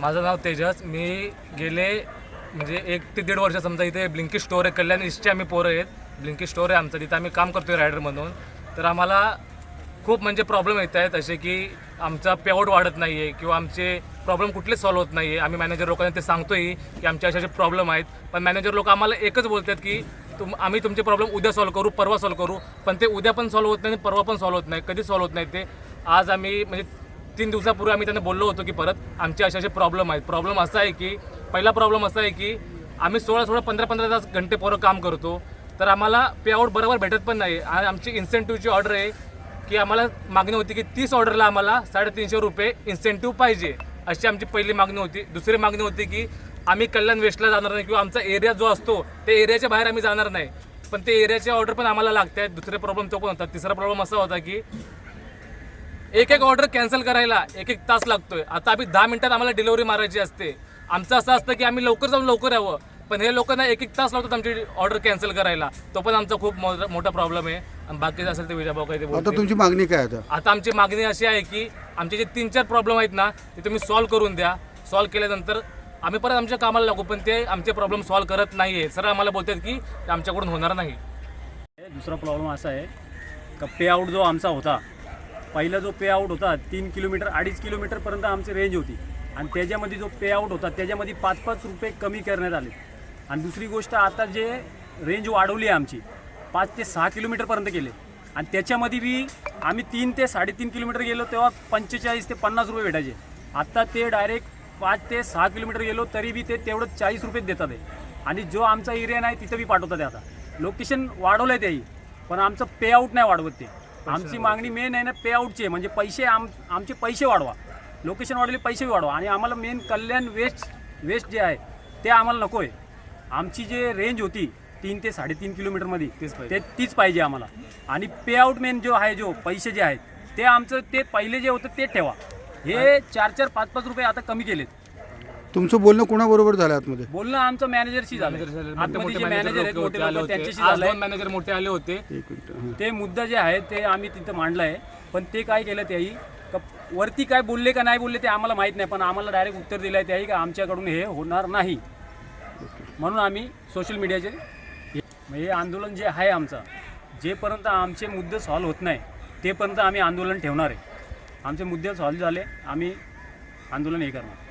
माझं नाव तेजस. मी गेले म्हणजे एक ते दीड वर्ष समजा इथे ब्लिंकी स्टोअर आहे कल्याण ईस्टचे आम्ही पोरं आहेत. ब्लिंकी स्टोअर आहे आमचं तिथं आम्ही काम करतोय रायडर म्हणून. तर आम्हाला खूप म्हणजे प्रॉब्लेम येत आहेत असे की आमचा पेआउट वाढत नाही आहे किंवा आमचे प्रॉब्लेम कुठलेच सॉल्व्ह होत नाही आहे आम्ही मॅनेजर लोकांना ते सांगतोय की आमचे असे असे प्रॉब्लेम आहेत. पण मॅनेजर लोक आम्हाला एकच बोलतात की तुम आम्ही तुमचे प्रॉब्लेम उद्या सॉल्व्ह करू परवा सॉल्व्ह करू. पण ते उद्या पण सॉल्व्ह होत नाही आणि परवा पण सॉल्व्ह होत नाही कधी सॉल्व्ह होत नाही ते. आज आम्ही म्हणजे तीन दिवसापूर्वी आम्ही त्यांना बोललो होतो की परत आमचे असे असे प्रॉब्लेम आहेत. प्रॉब्लेम असा आहे की पहिला प्रॉब्लेम असा आहे की आम्ही सोळा सोळा पंधरा पंधरा तास घंटे पोरं काम करतो. तर आम्हाला पेआउट बरोबर भेटत पण नाही. आणि आमची इन्सेंटिव्हची ऑर्डर आहे की आम्हाला मागणी होती की तीस ऑर्डरला आम्हाला साडेतीनशे रुपये इन्सेंटिव्ह पाहिजे. अशी आमची पहिली मागणी होती. दुसरी मागणी होती की आम्ही कल्याण वेस्टला जाणार नाही किंवा आमचा एरिया जो असतो त्या एरियाच्या बाहेर आम्ही जाणार नाही. पण ते एरियाचे ऑर्डर पण आम्हाला लागत आहेत दुसरे प्रॉब्लेम तो पण होता. तिसरा प्रॉब्लेम असा होता की एक एक ऑर्डर कॅन्सल करायला एक एक तास लागतोय. आता आम्ही दहा मिनिटात आम्हाला डिलिव्हरी मारायची असते. आमचं असं असतं की आम्ही लवकर जाऊन लवकर यावं. पण हे लोकांना एक एक तास लागतात आमची ऑर्डर कॅन्सल करायला. तो पण आमचा खूप मोठा- प्रॉब्लेम आहे. आणि बाकीचं असेल ते विजाभाऊ काही ते आता. तुमची मागणी काय आता? आता आमची मागणी अशी आहे की आमचे जे तीन चार प्रॉब्लेम आहेत ना ते तुम्ही सॉल्व्ह करून द्या. सॉल्व्ह केल्यानंतर आम्ही परत आमच्या कामाला लागू पण ते आमचे प्रॉब्लेम सॉल्व्ह करत नाही आहे सर आम्हाला बोलतात की ते आमच्याकडून होणार नाही. दुसरा प्रॉब्लेम असा आहे का पेआउट जो आमचा होता पहिला जो पेआउट होता तीन किलोमीटर अडीच किलोमीटरपर्यंत आमची रेंज होती. आणि त्याच्यामध्ये जो पेआउट होता त्याच्यामध्ये पाच पाच रुपये कमी करण्यात आले. आणि दुसरी गोष्ट आता जे रेंज वाढवली आहे आमची पाच ते सहा किलोमीटरपर्यंत गेले आणि त्याच्यामध्ये बी आम्ही तीन ते साडेतीन किलोमीटर गेलो तेव्हा पंचेचाळीस ते पन्नास रुपये भेटायचे. आत्ता ते डायरेक्ट पाच ते सहा किलोमीटर गेलो तरी बी ते तेवढं चाळीस रुपयेच देतात आहे आणि जो आमचा एरिया नाही तिथं बी पाठवतात आता. लोकेशन वाढवलं आहे त्याही पण आमचं पेआउट नाही वाढवत ते. आमची मागणी मेन आहे ना पेआउटची आहे. म्हणजे पैसे आम आमचे पैसे वाढवा. लोकेशन वाढवले पैसे वाढवा. आणि आम्हाला मेन कल्याण वेस्ट वेस्ट जे आहे ते आम्हाला नको आहे आमची जे रेंज होती तीन ते साडेतीन किलोमीटरमध्ये. ते तीच पाहिजे आम्हाला. आणि पेआउट मेन जो आहे जो पैसे जे आहेत ते आमचं ते पहिले जे होतं ते ठेवा. हे चार चार पाच पाच रुपये आता कमी केलेत. तुमचं बोलणं कोणाबरोबर झालं आतमध्ये? बोलणं आमचं मॅनेजरशी झालं आतमध्ये जे मॅनेजर आहेत मोठे होते, आले लोकं होते. त्यांच्याशी आज झालंय दोन मॅनेजर मोठे आले होते. एक मिनिट हां. ते मुद्दा जे आहे ते आम्ही तिथं मांडलं आहे पण ते काय केलं त्याही का वरती काय बोलले का नाही बोलले ते आम्हाला माहीत नाही पण आम्हाला डायरेक्ट उत्तर दिलं आहे त्याही का आमच्याकडून हे होणार नाही. म्हणून आम्ही सोशल मीडियाचे हे म्हणजे हे आंदोलन जे आहे आमचं जेपर्यंत आमचे मुद्दे सॉल्व्ह होत नाही तेपर्यंत आम्ही आंदोलन ठेवणार आहे. आमचे मुद्दे सॉल्व्ह झाले आम्ही आंदोलन हे करणार.